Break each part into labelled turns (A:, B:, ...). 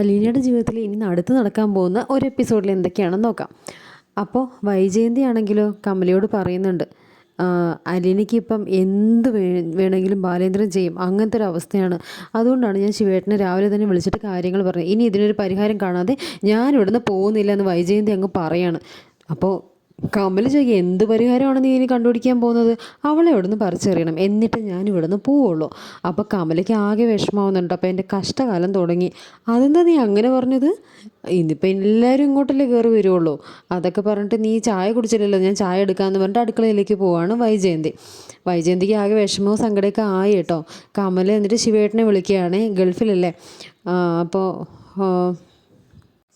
A: അലീനയുടെ ജീവിതത്തിൽ ഇനി അടുത്ത് നടക്കാൻ പോകുന്ന ഒരു എപ്പിസോഡിൽ എന്തൊക്കെയാണെന്ന് നോക്കാം. അപ്പോൾ വൈജയന്തി ആണെങ്കിലോ കമലയോട് പറയുന്നുണ്ട് അലീനയ്ക്ക് ഇപ്പം എന്ത് വേണമെങ്കിലും ബാലേന്ദ്രൻ ചെയ്യും അങ്ങനത്തെ ഒരു അവസ്ഥയാണ്. അതുകൊണ്ടാണ് ഞാൻ ശിവേട്ടനെ രാവിലെ തന്നെ വിളിച്ചിട്ട് കാര്യങ്ങൾ പറഞ്ഞത്. ഇനി ഇതിനൊരു പരിഹാരം കാണാതെ ഞാൻ ഇവിടുന്ന് പോകുന്നില്ല എന്ന് വൈജയന്തി അങ്ങ് പറയാണ്. അപ്പോൾ കമൽ ചോദിക്കുക എന്ത് പരിഹാരമാണ് നീ ഇനി കണ്ടുപിടിക്കാൻ പോകുന്നത്? അവളെ ഇവിടുന്ന് പറിച്ചെറിയണം. എന്നിട്ട് ഞാൻ ഇവിടുന്ന് പോവുള്ളൂ. അപ്പോൾ കമലയ്ക്ക് ആകെ വിഷമാവുന്നുണ്ട് അപ്പോൾ എന്റെ കഷ്ടകാലം തുടങ്ങി. അതെന്താ നീ അങ്ങനെ പറഞ്ഞത്? ഇന്നിപ്പോൾ എല്ലാവരും ഇങ്ങോട്ടല്ലേ കയറി വരുള്ളൂ. അതൊക്കെ പറഞ്ഞിട്ട് നീ ചായ കുടിച്ചില്ലല്ലോ ഞാൻ ചായ എടുക്കാമെന്ന് പറഞ്ഞിട്ട് അടുക്കളയിലേക്ക് പോവാണ് വൈജയന്തി. വൈജയന്തിക്ക് ആകെ വിഷമവും സങ്കടമൊക്കെ ആയി കേട്ടോ. കമൽ എന്നിട്ട് ശിവേട്ടനെ വിളിക്കുകയാണ്. ഗൾഫിലല്ലേ. അപ്പോൾ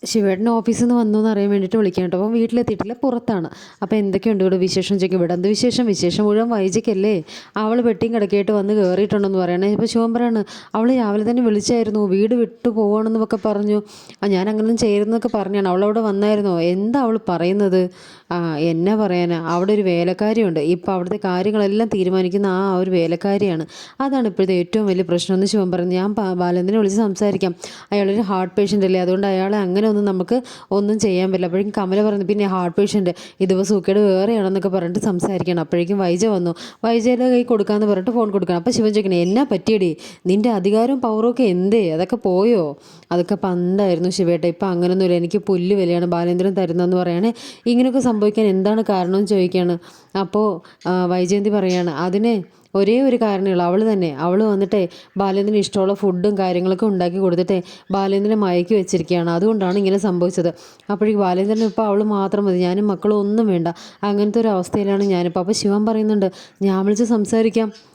A: ആ, ശിവേട്ടൻ ഓഫീസിൽ നിന്ന് വന്നു എന്ന് അറിയാൻ വേണ്ടിയിട്ട് വിളിക്കാൻ കേട്ടോ. അപ്പം വീട്ടിലെത്തിയിട്ടില്ല പുറത്താണ്. അപ്പോൾ എന്തൊക്കെയുണ്ട് ഇവിടെ വിശേഷം? ചോദിക്കും ഇവിടെ എന്ത് വിശേഷം? വിശേഷം മുഴുവൻ വൈജിക്കല്ലേ? അവൾ വെട്ടിയും കിടക്കിയിട്ട് വന്ന് കയറിയിട്ടുണ്ടെന്ന് പറയണേ. ഇപ്പോൾ ശിവൻ പറയാണ് അവൾ രാവിലെ തന്നെ വിളിച്ചായിരുന്നു. വീട് വിട്ടു പോകണമെന്നൊക്കെ പറഞ്ഞു. ആ ഞാൻ അങ്ങനെ ചേരുന്നൊക്കെ പറഞ്ഞാണ്. അവളവിടെ വന്നായിരുന്നോ? എന്താ അവൾ പറയുന്നത്? ആ എന്നാ പറയാനാ? അവിടെ ഒരു വേലക്കാരിയുണ്ട്. ഇപ്പോൾ അവിടുത്തെ കാര്യങ്ങളെല്ലാം തീരുമാനിക്കുന്ന ആ ഒരു വേലക്കാരിയാണ്. അതാണ് ഇപ്പോഴത്തെ ഏറ്റവും വലിയ പ്രശ്നം. എന്ന് ശിവൻ പറഞ്ഞു ഞാൻ ബാലന്തിനെ വിളിച്ച് സംസാരിക്കാം. അയാളൊരു ഹാർട്ട് പേഷ്യന്റ് അല്ലേ? അതുകൊണ്ട് അയാളെ അങ്ങനെ ഒന്നും നമുക്ക് ഒന്നും ചെയ്യാൻ പറ്റില്ല. അപ്പോഴേക്കും കമല പറഞ്ഞു പിന്നെ ഹാർട്ട് പേഷ്യന്റ് ഇതിപ്പോൾ സൂക്കേട് വേറെയാണെന്നൊക്കെ പറഞ്ഞിട്ട് സംസാരിക്കണം. അപ്പോഴേക്കും വൈജ വന്നു വൈജയുടെ കൈ കൊടുക്കാമെന്ന് പറഞ്ഞിട്ട് ഫോൺ കൊടുക്കണം. അപ്പോൾ ശിവൻ ചോദിക്കണേ എന്നാ പറ്റിയടി? നിന്റെ അധികാരവും പവറും ഒക്കെ എന്തേ? അതൊക്കെ പോയോ? അതൊക്കെ പണ്ടായിരുന്നു ശിവേട്ട ഇപ്പം അങ്ങനൊന്നുമില്ല. എനിക്ക് പുല്ല് വിലയാണ് ബാലേന്ദ്രൻ തരുന്നതെന്ന് പറയണേ. ഇങ്ങനെയൊക്കെ സംഭവിക്കാൻ എന്താണ് കാരണം ചോദിക്കുകയാണ് അപ്പോൾ വൈജയന്തി പറയാണ് അതിന് ഒരേ ഒരു കാരണമുള്ളൂ അവൾ തന്നെ. അവൾ വന്നിട്ടേ ബാലേന്ദ്രന് ഇഷ്ടമുള്ള ഫുഡും കാര്യങ്ങളൊക്കെ ഉണ്ടാക്കി കൊടുത്തിട്ടേ ബാലേന്ദ്രനെ മയക്കി വെച്ചിരിക്കുകയാണ്. അതുകൊണ്ടാണ് ഇങ്ങനെ സംഭവിച്ചത്. അപ്പോഴേക്ക് ബാലേന്ദ്രൻ ഇപ്പോൾ അവൾ മാത്രം മതി. ഞാനും മക്കളും ഒന്നും വേണ്ട. അങ്ങനത്തെ ഒരു അവസ്ഥയിലാണ് ഞാനിപ്പോൾ അപ്പോൾ ശിവൻ പറയുന്നുണ്ട് ഞാൻ വിളിച്ച് സംസാരിക്കാം.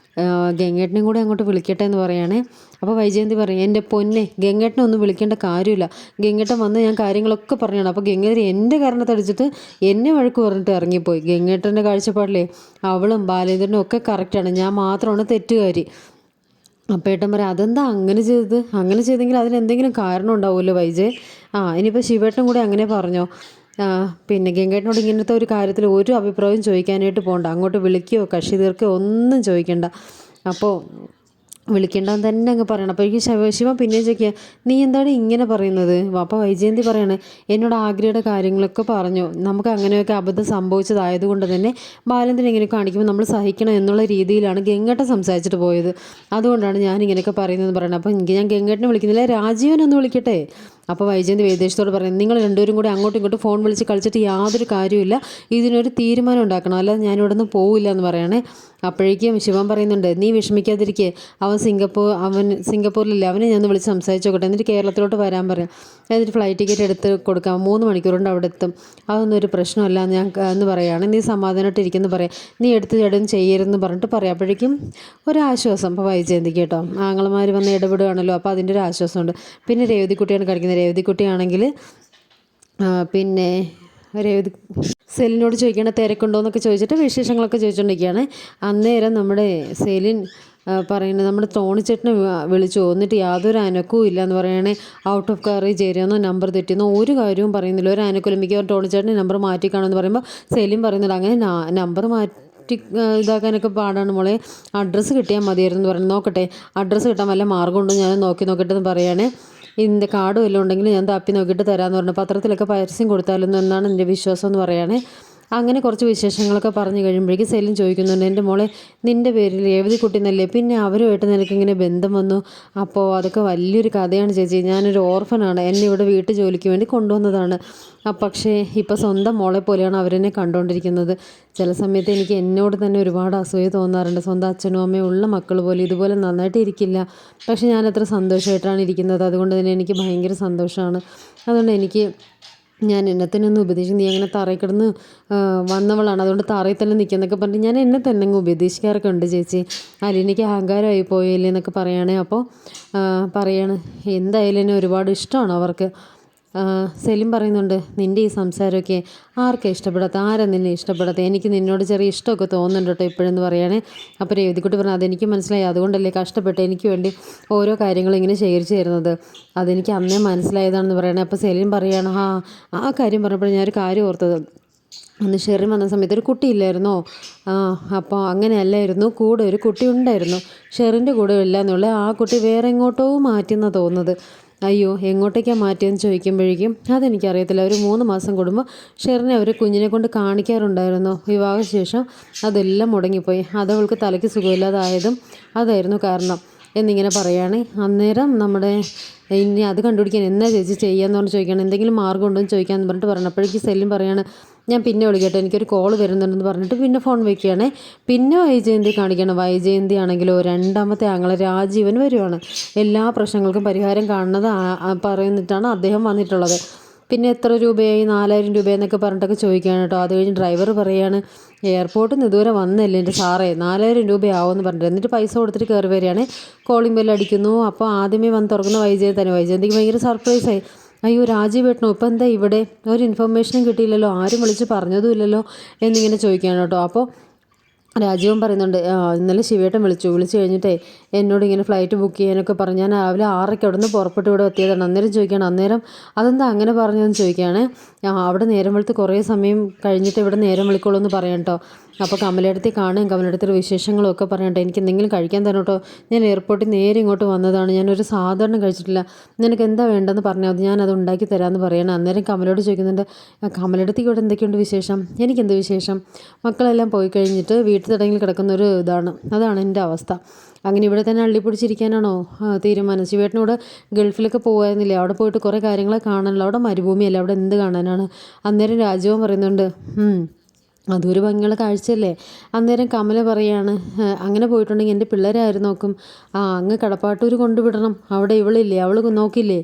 A: ഗംഗേട്ടനെയും കൂടെ അങ്ങോട്ട് വിളിക്കട്ടെ എന്ന് പറയുകയാണേ അപ്പോൾ വൈജയന്തി പറയും എന്റെ പൊന്നെ ഗംഗേട്ടനെ ഒന്നും വിളിക്കേണ്ട കാര്യമില്ല. ഗംഗേട്ടൻ വന്ന് ഞാൻ കാര്യങ്ങളൊക്കെ പറഞ്ഞാണ് അപ്പോൾ ഗംഗേതിരി എന്റെ കാരണത്തടിച്ചിട്ട് എന്നെ വഴക്ക് പറഞ്ഞിട്ട് ഇറങ്ങിപ്പോയി. ഗംഗേട്ടന്റെ കാഴ്ചപ്പാടിലേ അവളും ബാലേന്ദ്രനും ഒക്കെ കറക്റ്റാണ് ഞാൻ മാത്രമാണ് തെറ്റുകാരി. അപ്പോൾ ഏട്ടൻ പറയാം അതെന്താ അങ്ങനെ ചെയ്തത്? അങ്ങനെ ചെയ്തെങ്കിൽ അതിന് എന്തെങ്കിലും കാരണം ഉണ്ടാവുമല്ലോ വൈജയ്? ആ ഇനിയിപ്പോൾ ശിവേട്ടൻ കൂടെ അങ്ങനെ പറഞ്ഞോ. പിന്നെ ഗംഗേട്ടനോട് ഇങ്ങനത്തെ ഒരു കാര്യത്തിൽ ഒരു അഭിപ്രായവും ചോദിക്കാനായിട്ട് പോകണ്ട അങ്ങോട്ട് വിളിക്കുകയോ കക്ഷി തീർക്കുകയോ ഒന്നും ചോദിക്കണ്ട. അപ്പോൾ വിളിക്കേണ്ടെന്ന് തന്നെ അങ്ങ് പറയണം. അപ്പോൾ എനിക്ക് ശിവ ശിവ പിന്നെ ചോദിക്കുക നീ എന്താണ് ഇങ്ങനെ പറയുന്നത്? അപ്പോൾ വൈജയന്തി പറയണേ എന്നോട് ആഗ്രഹയുടെ കാര്യങ്ങളൊക്കെ പറഞ്ഞു. നമുക്ക് അങ്ങനെയൊക്കെ അബദ്ധം സംഭവിച്ചതായതുകൊണ്ട് തന്നെ ബാലന്തിനെ ഇങ്ങനെ കാണിക്കുമ്പോൾ നമ്മൾ സഹിക്കണം എന്നുള്ള രീതിയിലാണ് ഗംഗേട്ടൻ സംസാരിച്ചിട്ട് പോയത്. അതുകൊണ്ടാണ് ഞാൻ ഇങ്ങനെയൊക്കെ പറയുന്നത് അപ്പോൾ എനിക്ക് ഞാൻ ഗംഗേട്ടനെ വിളിക്കുന്നില്ല. രാജീവനൊന്ന് വിളിക്കട്ടെ? അപ്പോൾ വൈജയന്തി വേദേശത്തോട് പറയുന്നത് നിങ്ങൾ രണ്ടുപേരും കൂടി അങ്ങോട്ടും ഇങ്ങോട്ടും ഫോൺ വിളിച്ച് കളിച്ചിട്ട് യാതൊരു കാര്യമില്ല ഇതിനൊരു തീരുമാനം ഉണ്ടാക്കണം. അല്ലാതെ ഞാൻ ഇവിടെ നിന്ന് പോവില്ല എന്ന് പറയണേ. അപ്പോഴേക്കും ശിവൻ പറയുന്നുണ്ട് നീ വിഷമിക്കാതിരിക്കേ. അവൻ സിംഗപ്പൂർ അവൻ സിംഗപ്പൂരിലില്ല. അവനെ ഞാൻ വിളിച്ച് സംസാരിച്ചോക്കട്ടെ. എന്നിട്ട് കേരളത്തിലോട്ട് വരാൻ പറയാം. എന്നിട്ട് ഫ്ലൈറ്റ് ടിക്കറ്റ് എടുത്ത് കൊടുക്കാം. മൂന്ന് മണിക്കൂറുണ്ട് അവിടെ എത്തും. അതൊന്നും ഒരു പ്രശ്നമല്ല എന്ന് ഞാൻ എന്ന് പറയുകയാണ് നീ സമാധാനമായിട്ട് ഇരിക്കുന്നു പറയാം. നീ എടുത്ത് ചേട്ടൻ ചെയ്യരുതെന്ന് പറഞ്ഞിട്ട് പറയാം. അപ്പോഴേക്കും ഒരാശ്വാസം. ഇപ്പോൾ വൈജയന്തിക്ക് കേട്ടോ ആങ്ങളമാർ വന്ന് ഇടപെടുകയാണല്ലോ. അപ്പോൾ അതിന്റെ ഒരു ആശ്വാസമുണ്ട്. പിന്നെ രേവതിക്കുട്ടിയാണ് കളിക്കുന്നത്. രേവതിക്കുട്ടിയാണെങ്കിൽ കുട്ടിയാണെങ്കിൽ പിന്നെ രേവതി സെലിനോട് ചോദിക്കണ തിരക്കുണ്ടോ എന്നൊക്കെ ചോദിച്ചിട്ട് വിശേഷങ്ങളൊക്കെ ചോദിച്ചുകൊണ്ടിരിക്കുകയാണ് അന്നേരം നമ്മുടെ സെലിൻ പറയുന്നത് നമ്മുടെ തോണിച്ചേട്ടനെ വിളിച്ചു. എന്നിട്ട് യാതൊരു അനക്കവും ഇല്ല എന്ന് പറയണേ. ഔട്ട് ഓഫ് കവറേജ് ഏരിയെന്നോ നമ്പർ തെറ്റിയെന്നോ ഒരു കാര്യവും പറയുന്നില്ല. ഒരു അനക്കലും മിക്കവാറും ടോണിച്ചേട്ടന്റെ നമ്പർ മാറ്റിക്കാണെന്ന് പറയുമ്പോൾ സെലിൻ പറയുന്നില്ല. അങ്ങനെ നമ്പർ മാറ്റി ഇതാക്കാനൊക്കെ പാടാണ് മോളെ. അഡ്രസ്സ് കിട്ടിയാൽ മതിയായിരുന്നു എന്ന് പറഞ്ഞു നോക്കട്ടെ. അഡ്രസ്സ് കിട്ടാൻ വല്ല മാർഗമുണ്ടോ ഞാൻ നോക്കി നോക്കട്ടെ എന്ന് പറയുകയാണേ ഇതിന്റെ കാർഡ് വല്ലതും ഉണ്ടെങ്കിൽ ഞാൻ തപ്പി നോക്കിയിട്ട് തരാമെന്ന് പറഞ്ഞു. പത്രത്തിലൊക്കെ പരസ്യം കൊടുത്താലൊന്നും എന്നാണ് എന്റെ വിശ്വാസം എന്ന് പറയുകയാണേ? അങ്ങനെ കുറച്ച് വിശേഷങ്ങളൊക്കെ പറഞ്ഞു കഴിയുമ്പോഴേക്കും സെലിൻ ചോദിക്കുന്നുണ്ട് എന്റെ മോളെ നിന്റെ പേരിൽ രേവതി കുട്ടി എന്നല്ലേ പിന്നെ അവരുമായിട്ട് നിനക്കിങ്ങനെ ബന്ധം വന്നു. അപ്പോൾ അതൊക്കെ വലിയൊരു കഥയാണ് ചേച്ചി. ഞാനൊരു ഓർഫനാണ്. എന്നെ ഇവിടെ വീട്ടു ജോലിക്ക് വേണ്ടി കൊണ്ടുവന്നതാണ്. പക്ഷേ ഇപ്പോൾ സ്വന്തം മോളെ പോലെയാണ് അവരെന്നെ കണ്ടുകൊണ്ടിരിക്കുന്നത്. ചില സമയത്ത് എനിക്ക് എന്നോട് തന്നെ ഒരുപാട് അസൂയ തോന്നാറുണ്ട്. സ്വന്തം അച്ഛനും അമ്മയും ഉള്ള മക്കൾ പോലെ ഇതുപോലെ നന്നായിട്ട് ഇരിക്കില്ല. പക്ഷേ ഞാനത്ര സന്തോഷമായിട്ടാണ് ഇരിക്കുന്നത്. അതുകൊണ്ട് തന്നെ എനിക്ക് ഭയങ്കര സന്തോഷമാണ്. അതുകൊണ്ട് എനിക്ക് ഞാൻ എന്നെ തന്നെ ഒന്ന് ഉപദേശിക്കും നീ അങ്ങനെ തറയിൽ കിടന്ന് വന്നവളാണ്. അതുകൊണ്ട് തറയിൽ തന്നെ നിൽക്കുന്നൊക്കെ പറഞ്ഞിട്ട് ഞാൻ എന്നെ തന്നെ അങ്ങ് ഉപദേശിക്കാറൊക്കെ ഉണ്ട് ചേച്ചി. അലീനയ്ക്ക് അഹങ്കാരമായി പോയില്ലേ എന്നൊക്കെ പറയുകയാണെ അപ്പോൾ പറയാണ് എന്തായാലും എന്നെ ഒരുപാട് ഇഷ്ടമാണ് അവർക്ക്. സെലിം പറയുന്നുണ്ട് നിന്റെ ഈ സംസാരമൊക്കെ ആർക്കാ ഇഷ്ടപ്പെടാത്ത? ആരാ നിന്നെ ഇഷ്ടപ്പെടാത്ത? എനിക്ക് നിന്നോട് ചെറിയ ഇഷ്ടമൊക്കെ തോന്നുന്നുണ്ട് കേട്ടോ ഇപ്പോഴെന്ന് പറയുകയാണെ അപ്പോൾ രേവതിക്കുട്ടി പറഞ്ഞു അതെനിക്ക് മനസ്സിലായി. അതുകൊണ്ടല്ലേ കഷ്ടപ്പെട്ട് എനിക്ക് വേണ്ടി ഓരോ കാര്യങ്ങളും ഇങ്ങനെ ശേഖരിച്ച് തരുന്നത് അതെനിക്ക് അന്നേ മനസ്സിലായതാണെന്ന് പറയണേ. അപ്പോൾ സെലിം പറയുകയാണ് ആ ആ കാര്യം പറഞ്ഞപ്പോൾ ഞാനൊരു കാര്യം ഓർത്തത്. അന്ന് ഷെറിൻ വന്ന സമയത്ത് ഒരു കുട്ടിയില്ലായിരുന്നോ ആ അപ്പോൾ അങ്ങനെയല്ലായിരുന്നു കൂടെ ഒരു കുട്ടി ഉണ്ടായിരുന്നു. ഷെറിന്റെ കൂടെ ഇല്ല എന്നുള്ള ആ കുട്ടി വേറെ എങ്ങോട്ടോ മാറ്റിയെന്നാണ് തോന്നുന്നത്. അയ്യോ എങ്ങോട്ടേക്കാണ് മാറ്റിയെന്ന് ചോദിക്കുമ്പോഴേക്കും അതെനിക്കറിയത്തില്ല. ഒരു മൂന്ന് മാസം കൂടുമ്പോൾ ഷെറിനെ അവർ കുഞ്ഞിനെ കൊണ്ട് കാണിക്കാറുണ്ടായിരുന്നു. വിവാഹശേഷം അതെല്ലാം മുടങ്ങിപ്പോയി. അവൾക്ക് തലയ്ക്ക് സുഖമില്ലാതായതും അതായിരുന്നു കാരണം. എന്നിങ്ങനെ പറയുകയാണ് അന്നേരം നമ്മുടെ ഇനി അത് കണ്ടുപിടിക്കാൻ എന്നാ ചേച്ചി ചെയ്യാന്ന് പറഞ്ഞ് ചോദിക്കുകയാണ് എന്തെങ്കിലും മാർഗം ഉണ്ടോ എന്ന് ചോദിക്കാമെന്ന് പറഞ്ഞിട്ട് പറഞ്ഞപ്പോഴേക്കും സെല്ലും പറയാണ് ഞാൻ പിന്നെ വിളിക്കട്ടെ എനിക്കൊരു കോൾ വരുന്നുണ്ടെന്ന് പറഞ്ഞിട്ട് പിന്നെ ഫോൺ വയ്ക്കുകയാണേ പിന്നെ വൈജയന്തി കാണിക്കണം വൈജയന്തി ആണെങ്കിലോ രണ്ടാമത്തെ ആങ്ങളെ രാജീവൻ വരുവാണ്. എല്ലാ പ്രശ്നങ്ങൾക്കും പരിഹാരം കാണുന്നത് പറയുന്നിട്ടാണ് അദ്ദേഹം വന്നിട്ടുള്ളത്. പിന്നെ എത്ര രൂപയായി? നാലായിരം രൂപയെന്നൊക്കെ പറഞ്ഞിട്ടൊക്കെ ചോദിക്കുകയാണ് കേട്ടോ. അത് കഴിഞ്ഞ് ഡ്രൈവർ പറയാണ് എയർപോർട്ടിൽ നിന്ന് ഇതുവരെ വന്നല്ലേ എന്റെ സാറേ? നാലായിരം രൂപയാവുമെന്ന് പറഞ്ഞിട്ട്. എന്നിട്ട് പൈസ കൊടുത്തിട്ട് കയറി വരികയാണ്. കോളിംഗ് ബെല്ല് അടിക്കുന്നു. അപ്പോൾ ആദ്യമേ വന്ന് തുറക്കുന്ന വൈജയന്തി തന്നെ. വൈജയന്തിക്ക് ഭയങ്കര സർപ്രൈസായി അയ്യോ രാജീവ് ഏട്ടനോ ഇപ്പം എന്താ ഇവിടെ? ഒരു ഇൻഫർമേഷനും കിട്ടിയില്ലല്ലോ ആരും വിളിച്ച് പറഞ്ഞതും ഇല്ലല്ലോ എന്നിങ്ങനെ ചോദിക്കുകയാണ് കേട്ടോ. അപ്പോൾ രാജീവൻ പറയുന്നുണ്ട് ഇന്നലെ ശിവേട്ടൻ വിളിച്ചു. വിളിച്ചു കഴിഞ്ഞിട്ടേ എന്നോട് ഇങ്ങനെ ഫ്ലൈറ്റ് ബുക്ക് ചെയ്യാനൊക്കെ പറഞ്ഞു. ഞാൻ രാവിലെ ആറരയ്ക്ക് അവിടെ നിന്ന് പുറപ്പെട്ട് ഇവിടെ എത്തിയതാണ്. അന്നേരം ചോദിക്കുകയാണ് അന്നേരം അതെന്താ അങ്ങനെ പറഞ്ഞതെന്ന് ചോദിക്കുകയാണ്. "ആ, അവിടെ നേരം വെളുത്ത് കുറേ സമയം കഴിഞ്ഞിട്ട് ഇവിടെ നേരം വിളിക്കുള്ളൂ എന്ന് പറയാം കേട്ടോ അപ്പോൾ കമലെടുത്തി കാണുകയും കമലെടുത്തിയുടെ വിശേഷങ്ങളും ഒക്കെ എനിക്ക് എന്തെങ്കിലും കഴിക്കാൻ തരണം കേട്ടോ ഞാൻ എയർപോർട്ടിൽ നേരെ ഇങ്ങോട്ട് വന്നതാണ്. ഞാനൊരു സാധാരണ കഴിച്ചിട്ടില്ല. നിനക്ക് എന്താ വേണ്ടതെന്ന് പറഞ്ഞാൽ മതി. ഞാനത് ഉണ്ടാക്കി തരാമെന്ന് പറയണം. അന്നേരം കമലോട് ചോദിക്കുന്നുണ്ട് "ആ, കമലെടുത്തിക്ക് ഇവിടെ എന്തൊക്കെയുണ്ട് വിശേഷം? എനിക്കെന്ത് വിശേഷം? മക്കളെല്ലാം പോയി കഴിഞ്ഞിട്ട് വീട്ടിൽ തടങ്ങി കിടക്കുന്ന ഒരു ഇതാണ്. അതാണ് എന്റെ അവസ്ഥ. അങ്ങനെ ഇവിടെ തന്നെ അള്ളിപ്പൊടിച്ചിരിക്കാനാണോ? തീരുമാനം. ശിവേട്ടനോട് ഗൾഫിലൊക്കെ പോകുമായിരുന്നില്ലേ അവിടെ പോയിട്ട് കുറേ കാര്യങ്ങളെ കാണാനല്ലോ? അവിടെ മരുഭൂമിയല്ല? അവിടെ എന്ത് കാണാനാണ്? അന്നേരം രാജവും പറയുന്നുണ്ട് "ഉം, അതൊരു ഭംഗിയുള്ള കാഴ്ചയല്ലേ? അന്നേരം കമല പറയാണ് അങ്ങനെ പോയിട്ടുണ്ടെങ്കിൽ എന്റെ പിള്ളേരാരും നോക്കും? ആ അങ്ങ് കടപ്പാട്ടൂർ കൊണ്ടുവിടണം. അവിടെ ഇവളില്ലേ? അവൾ നോക്കില്ലേ?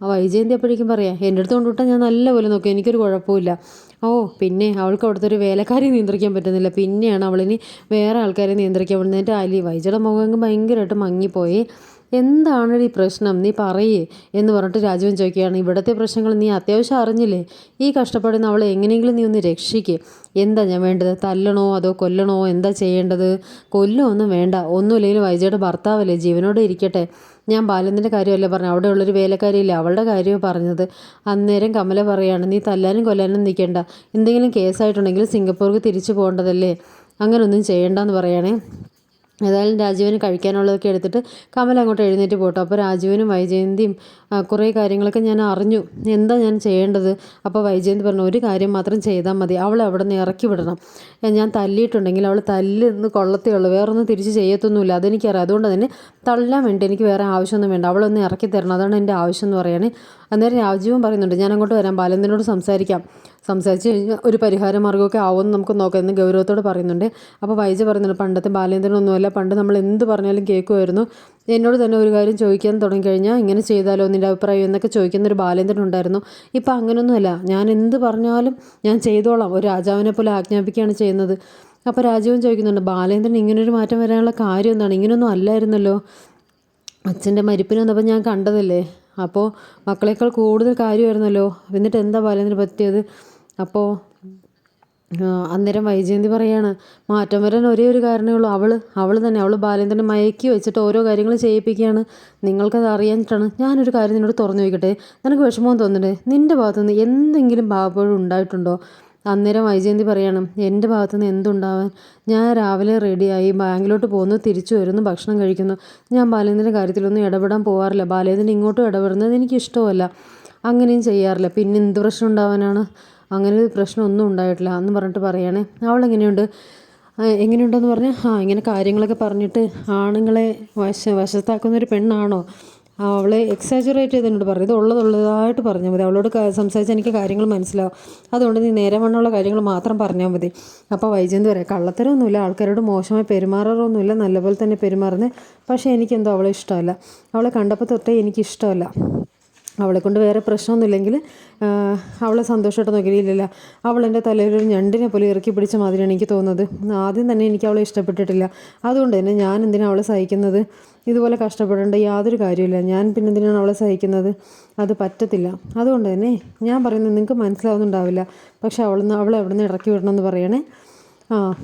A: ആ വൈജയന്തി അപ്പോഴേക്കും പറയാം എന്റെ അടുത്ത് കൊണ്ടുവിട്ടാൽ ഞാൻ നല്ലപോലെ നോക്കും എനിക്കൊരു കുഴപ്പമില്ല ഓ പിന്നെ അവൾക്ക് അവിടുത്തെ ഒരു വേലക്കാരെ നിയന്ത്രിക്കാൻ പറ്റുന്നില്ല. പിന്നെയാണ് അവളിനി വേറെ ആൾക്കാരെ നിയന്ത്രിക്കാൻ പറ്റുന്നത് എന്നിട്ട് അലി വൈജയുടെ മുഖം ഭയങ്കരമായിട്ട് മങ്ങിപ്പോയി. എന്താണ് ഈ പ്രശ്നം? നീ പറയേ എന്ന് പറഞ്ഞിട്ട് രാജീവൻ ചോദിക്കുകയാണ്. ഇവിടുത്തെ പ്രശ്നങ്ങൾ നീ അത്യാവശ്യം അറിഞ്ഞില്ലേ? ഈ കഷ്ടപ്പെടുന്ന അവളെ എങ്ങനെയെങ്കിലും നീ ഒന്ന് രക്ഷിക്കേ. എന്താ ഞാൻ വേണ്ടത്? തല്ലണോ അതോ കൊല്ലണോ? എന്താ ചെയ്യേണ്ടത്? കൊല്ലോ ഒന്നും വേണ്ട. ഒന്നുമില്ലെങ്കിലും വൈജയുടെ ഭർത്താവല്ലേ? ജീവനോടെ ഇരിക്കട്ടെ. ഞാൻ ബാലന്റെ കാര്യമല്ലേ പറഞ്ഞു അവിടെ ഉള്ളൊരു വേലക്കാരിയില്ല അവളുടെ കാര്യമേ പറഞ്ഞത്. അന്നേരം കമല പറയാണ് നീ തല്ലാനും കൊല്ലാനും നിൽക്കേണ്ട. എന്തെങ്കിലും കേസായിട്ടുണ്ടെങ്കിൽ സിംഗപ്പൂർക്ക് തിരിച്ചു പോകേണ്ടതല്ലേ? അങ്ങനൊന്നും ചെയ്യണ്ടെന്ന് പറയണേ. ഏതായാലും രാജീവന് കഴിക്കാനുള്ളതൊക്കെ എടുത്തിട്ട് കമൽ അങ്ങോട്ട് എഴുന്നേറ്റ് പോട്ടോ. അപ്പോൾ രാജീവനും വൈജയന്തിയും കുറേ കാര്യങ്ങളൊക്കെ ഞാൻ അറിഞ്ഞു. എന്താ ഞാൻ ചെയ്യേണ്ടത്? അപ്പോൾ വൈജയന്തി പറഞ്ഞു ഒരു കാര്യം മാത്രം ചെയ്താൽ മതി. അവളെ അവിടെ നിന്ന് ഇറക്കി വിടണം. ഞാൻ തല്ലിയിട്ടുണ്ടെങ്കിൽ അവൾ തല്ലിന്ന് കൊള്ളത്തേ ഉള്ളൂ. വേറൊന്നും തിരിച്ച് ചെയ്യത്തൊന്നുമില്ല. അതെനിക്കറിയാം. അതുകൊണ്ട് തന്നെ തള്ളാൻ വേണ്ടി എനിക്ക് വേറെ ആവശ്യമൊന്നും വേണ്ട. അവളൊന്ന് ഇറക്കി തരണം. അതാണ് എന്റെ ആവശ്യം എന്ന് പറയുകയാണ് അന്നേരം രാജീവൻ പറയുന്നുണ്ട് ഞാൻ അങ്ങോട്ട് വരാം. ബാലന്തിനോട് സംസാരിക്കാം. സംസാരിച്ച് കഴിഞ്ഞാൽ ഒരു പരിഹാര മാർഗമൊക്കെ ആവുമെന്ന് നമുക്ക് നോക്കാം എന്ന് ഗൗരവത്തോട് പറയുന്നുണ്ട്. അപ്പോൾ വൈജ പറയുന്നുണ്ട് പണ്ടത്തെ ബാലേന്ദ്രനൊന്നുമല്ല പണ്ട് നമ്മൾ എന്ത് പറഞ്ഞാലും കേൾക്കുമായിരുന്നു. എന്നോട് തന്നെ ഒരു കാര്യം ചോദിക്കാൻ തുടങ്ങിക്കഴിഞ്ഞാൽ ഇങ്ങനെ ചെയ്താലോ നിന്റെ അഭിപ്രായം എന്നൊക്കെ ചോദിക്കുന്ന ഒരു ബാലേന്ദ്രൻ ഉണ്ടായിരുന്നു. ഇപ്പം അങ്ങനെയൊന്നുമല്ല ഞാൻ എന്ത് പറഞ്ഞാലും ഞാൻ ചെയ്തോളാം. ഒരു രാജാവിനെ പോലെ ആജ്ഞാപിക്കുകയാണ് ചെയ്യുന്നത്. അപ്പോൾ രാജീവൻ ചോദിക്കുന്നുണ്ട് ബാലേന്ദ്രൻ ഇങ്ങനൊരു മാറ്റം വരാനുള്ള കാര്യം എന്താണ്? ഇങ്ങനെയൊന്നും അല്ലായിരുന്നല്ലോ. അച്ഛന്റെ മരിപ്പിന് വന്നപ്പോൾ ഞാൻ കണ്ടതല്ലേ? അപ്പോൾ മക്കളേക്കാൾ കൂടുതൽ കാര്യമായിരുന്നല്ലോ. എന്നിട്ട് എന്താ ബാലേന്ദ്രൻ പറ്റിയത്? അപ്പോൾ അന്നേരം വൈജയന്തി പറയാണ് മാറ്റം വരാൻ ഒരേ ഒരു കാരണമേ ഉള്ളൂ. അവൾ അവൾ തന്നെ അവൾ ബാലേന്ദ്രനെ മയക്കി വെച്ചിട്ട് ഓരോ കാര്യങ്ങൾ ചെയ്യിപ്പിക്കുകയാണ്. നിങ്ങൾക്കത് അറിയാനിട്ടാണ് ഞാനൊരു കാര്യം നിന്നോട് തുറന്നു നോക്കട്ടെ നിനക്ക് വിഷമം തോന്നുന്നുണ്ട് നിന്റെ ഭാഗത്തുനിന്ന് എന്തെങ്കിലും ഭാഗപ്പോഴും ഉണ്ടായിട്ടുണ്ടോ? അന്നേരം വൈജയന്തി പറയാണ് എന്റെ ഭാഗത്തുനിന്ന് എന്തുണ്ടാവാൻ? ഞാൻ രാവിലെ റെഡിയായി ബാങ്കിലോട്ട് പോകുന്നു തിരിച്ചു വരുന്നു ഭക്ഷണം കഴിക്കുന്നു. ഞാൻ ബാലേന്ദ്രന്റെ കാര്യത്തിലൊന്നും ഇടപെടാൻ പോകാറില്ല ബാലേന്ദ്രൻ ഇങ്ങോട്ടും ഇടപെടുന്നത് എനിക്ക് ഇഷ്ടമല്ല അങ്ങനെയും ചെയ്യാറില്ല. പിന്നെ എന്ത് പ്രശ്നം ഉണ്ടാവാനാണ്? അങ്ങനെ ഒരു പ്രശ്നമൊന്നും ഉണ്ടായിട്ടില്ല എന്ന് പറഞ്ഞിട്ട് പറയുകയാണേ അവളെങ്ങനെയുണ്ട്? എങ്ങനെയുണ്ടെന്ന് പറഞ്ഞാൽ ആ ഇങ്ങനെ കാര്യങ്ങളൊക്കെ പറഞ്ഞിട്ട് ആണുങ്ങളെ വശ വശത്താക്കുന്ന ഒരു പെണ്ണാണോ? അവളെ എക്സാജുറേറ്റ് ചെയ്തിട്ടുണ്ട് പറയും ഇത് ഉള്ളതുള്ളതായിട്ട് പറഞ്ഞാൽ മതി. അവളോട് സംസാരിച്ച് എനിക്ക് കാര്യങ്ങൾ മനസ്സിലാവും. അതുകൊണ്ട് നീ നേരെ വണ്ണമുള്ള കാര്യങ്ങൾ മാത്രം പറഞ്ഞാൽ മതി. അപ്പോൾ വൈജയന്ത് പറയാം കള്ളത്തരമൊന്നുമില്ല ആൾക്കാരോട് മോശമായി പെരുമാറാറൊന്നുമില്ല. നല്ലപോലെ തന്നെ പെരുമാറുന്നത് പക്ഷേ എനിക്കെന്തോ അവളെ ഇഷ്ടമല്ല. അവളെ കണ്ടപ്പോൾ തൊട്ടേ എനിക്കിഷ്ടമല്ല. അവളെ കൊണ്ട് വേറെ പ്രശ്നമൊന്നുമില്ലെങ്കിൽ അവളെ സന്തോഷമായിട്ട് നോക്കിയില്ല അവൾ എന്റെ തലയിൽ ഒരു ഞണ്ടിനെ പോലെ ഇറക്കി പിടിച്ച മാതിരിയാണ് എനിക്ക് തോന്നുന്നത്. ആദ്യം തന്നെ എനിക്ക് അവളെ ഇഷ്ടപ്പെട്ടിട്ടില്ല. അതുകൊണ്ട് തന്നെ ഞാൻ എന്തിനാണ് അവളെ സഹിക്കുന്നത്? ഇതുപോലെ കഷ്ടപ്പെടേണ്ട യാതൊരു കാര്യമില്ല ഞാൻ പിന്നെ എന്തിനാണ് അവളെ സഹിക്കുന്നത്? അത് പറ്റത്തില്ല. അതുകൊണ്ട് തന്നെ ഞാൻ പറയുന്നത് നിങ്ങൾക്ക് മനസ്സിലാവുന്നുണ്ടാവില്ല. പക്ഷെ അവളെന്ന് അവളെ എവിടെ നിന്ന് ഇറക്കി വിടണമെന്ന് പറയണേ? ആ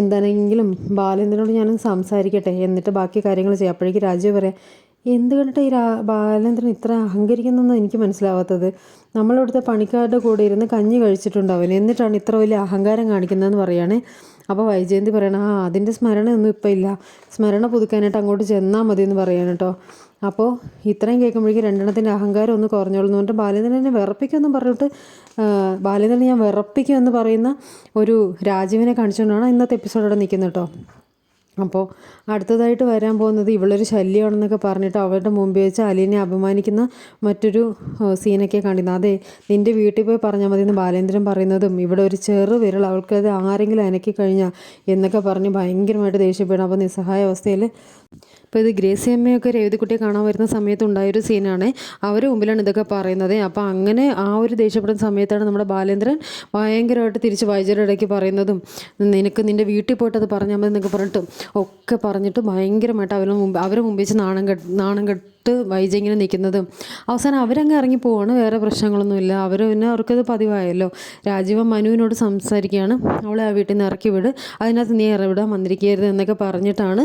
A: എന്താണെങ്കിലും ബാലേന്ദ്രനോട് ഞാനൊന്ന് സംസാരിക്കട്ടെ. എന്നിട്ട് ബാക്കി കാര്യങ്ങൾ ചെയ്യാം. അപ്പോഴേക്ക് രാജീവ് പറയാം എന്ത് കണ്ടിട്ട് ഈ ബാലചന്ദ്രൻ ഇത്ര അഹങ്കരിക്കുന്നതെന്ന് എനിക്ക് മനസ്സിലാവാത്തത്? നമ്മളിവിടുത്തെ പണിക്കാരുടെ കൂടെ ഇരുന്ന് കഞ്ഞി കഴിച്ചിട്ടുണ്ട് അവൻ എന്നിട്ടാണ് ഇത്ര വലിയ അഹങ്കാരം കാണിക്കുന്നതെന്ന് പറയുകയാണേ അപ്പോൾ വൈജയന്തി പറയണം ആ അതിന്റെ സ്മരണയൊന്നും ഇപ്പം ഇല്ല. സ്മരണ പുതുക്കാനായിട്ട് അങ്ങോട്ട് ചെന്നാൽ മതി എന്ന് പറയണം കേട്ടോ. അപ്പോൾ ഇത്രയും കേൾക്കുമ്പോഴേക്കും രണ്ടെണ്ണത്തിന്റെ അഹങ്കാരം ഒന്ന് കുറഞ്ഞോളൂ എന്ന് പറഞ്ഞിട്ട് ബാലേന്ദ്രനെ വിറപ്പിക്കുമെന്ന് പറഞ്ഞിട്ട് ബാലേന്ദ്രനെ ഞാൻ വിറപ്പിക്കുമെന്ന് പറയുന്ന ഒരു രാജീവിനെ കാണിച്ചുകൊണ്ടാണ് ഇന്നത്തെ എപ്പിസോഡ് അവിടെ നിൽക്കുന്നത് കേട്ടോ. അപ്പോൾ അടുത്തതായിട്ട് വരാൻ പോകുന്നത് ഇവളൊരു ശല്യമാണെന്നൊക്കെ പറഞ്ഞിട്ട് അവരുടെ മുമ്പിൽ വെച്ച് അലീനെ അപമാനിക്കുന്ന മറ്റൊരു സീനൊക്കെ കണ്ടിരുന്നു അതെ നിന്റെ വീട്ടിൽ പോയി പറഞ്ഞാൽ മതി എന്ന് ബാലേന്ദ്രൻ പറയുന്നതും ഇവിടെ ഒരു ചെറു വിരൽ അവൾക്കത് ആരെങ്കിലും അനക്കി കഴിഞ്ഞാൽ എന്നൊക്കെ പറഞ്ഞ് ഭയങ്കരമായിട്ട് ദേഷ്യപ്പെടും. അപ്പോൾ നിസ്സഹായ അവസ്ഥയിൽ ഇപ്പോൾ ഇത് ഗ്രേസി അമ്മയൊക്കെ രേവതിക്കുട്ടിയെ കാണാൻ വരുന്ന സമയത്ത് ഉണ്ടായൊരു സീനാണ്. അവർ മുമ്പിലാണ് ഇതൊക്കെ പറയുന്നത്. അപ്പോൾ അങ്ങനെ ആ ഒരു ദേഷ്യപ്പെടുന്ന സമയത്താണ് നമ്മുടെ ബാലേന്ദ്രൻ ഭയങ്കരമായിട്ട് തിരിച്ച് വൈദ്യരുടെ ഇടയ്ക്ക് പറയുന്നതും നിനക്ക് നിന്റെ വീട്ടിൽ പോയിട്ട് അത് പറഞ്ഞാൽ മതി എന്നൊക്കെ പറഞ്ഞിട്ടും ഒക്കെ പറഞ്ഞിട്ട് ഭയങ്കരമായിട്ട് അവരുടെ മുമ്പ് അവരെ മുമ്പിൽ വെച്ച് നാണം കെട്ട് നാണം കെട്ട് വൈജ ഇങ്ങനെ നിൽക്കുന്നതും. അവസാനം അവരങ്ങ് ഇറങ്ങി പോവാണ്. വേറെ പ്രശ്നങ്ങളൊന്നുമില്ല. അവർ പിന്നെ അവർക്കത് പതിവായല്ലോ. രാജീവൻ മനുവിനോട് സംസാരിക്കുകയാണ്. അവളെ ആ വീട്ടിൽ നിന്ന് ഇറക്കി വിട്. അതിനകത്ത് നീ ഇറവിടാൻ വന്നിരിക്കരുത് എന്നൊക്കെ പറഞ്ഞിട്ടാണ്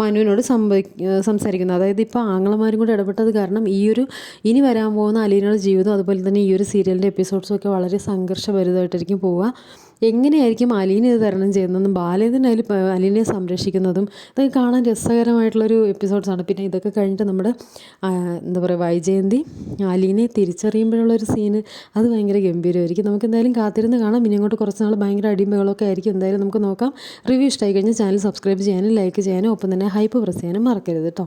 A: മനുവിനോട് സംഭവി സംസാരിക്കുന്നത്. അതായത് ഇപ്പോൾ ആങ്ങളമാരും കൂടെ ഇടപെട്ടത് കാരണം ഈ ഒരു ഇനി വരാൻ പോകുന്ന അലീനയുടെ ജീവിതം അതുപോലെ തന്നെ ഈ ഒരു സീരിയലിന്റെ എപ്പിസോഡ്സും ഒക്കെ വളരെ സംഘർഷഭരിതമായിട്ടായിരിക്കും പോവുക. എങ്ങനെയായിരിക്കും അലീന ഇത് തരണം ചെയ്യുന്നതും ബാലേന്ദ്രനായാലും ഇപ്പം അലീനയെ സംരക്ഷിക്കുന്നതും ഇതൊക്കെ കാണാൻ രസകരമായിട്ടുള്ളൊരു എപ്പിസോഡ്സാണ് പിന്നെ ഇതൊക്കെ കഴിഞ്ഞിട്ട് നമ്മുടെ എന്താ പറയുക വൈജയന്തി അലീനയെ തിരിച്ചറിയുമ്പോഴുള്ളൊരു സീന് അത് ഭയങ്കര ഗംഭീരമായിരിക്കും. നമുക്ക് എന്തായാലും കാത്തിരുന്ന് കാണാം. ഇനി അങ്ങോട്ട് കുറച്ച് നാൾ ഭയങ്കര അടിമകളൊക്കെ ആയിരിക്കും. എന്തായാലും നമുക്ക് നോക്കാം. റിവ്യൂ ഇഷ്ടമായി കഴിഞ്ഞാൽ ചാനൽ സബ്സ്ക്രൈബ് ചെയ്യാനും ലൈക്ക് ചെയ്യാനും ഒപ്പം തന്നെ ഹൈപ്പ് പ്രസ് ചെയ്യാനും മറക്കരുത് കേട്ടോ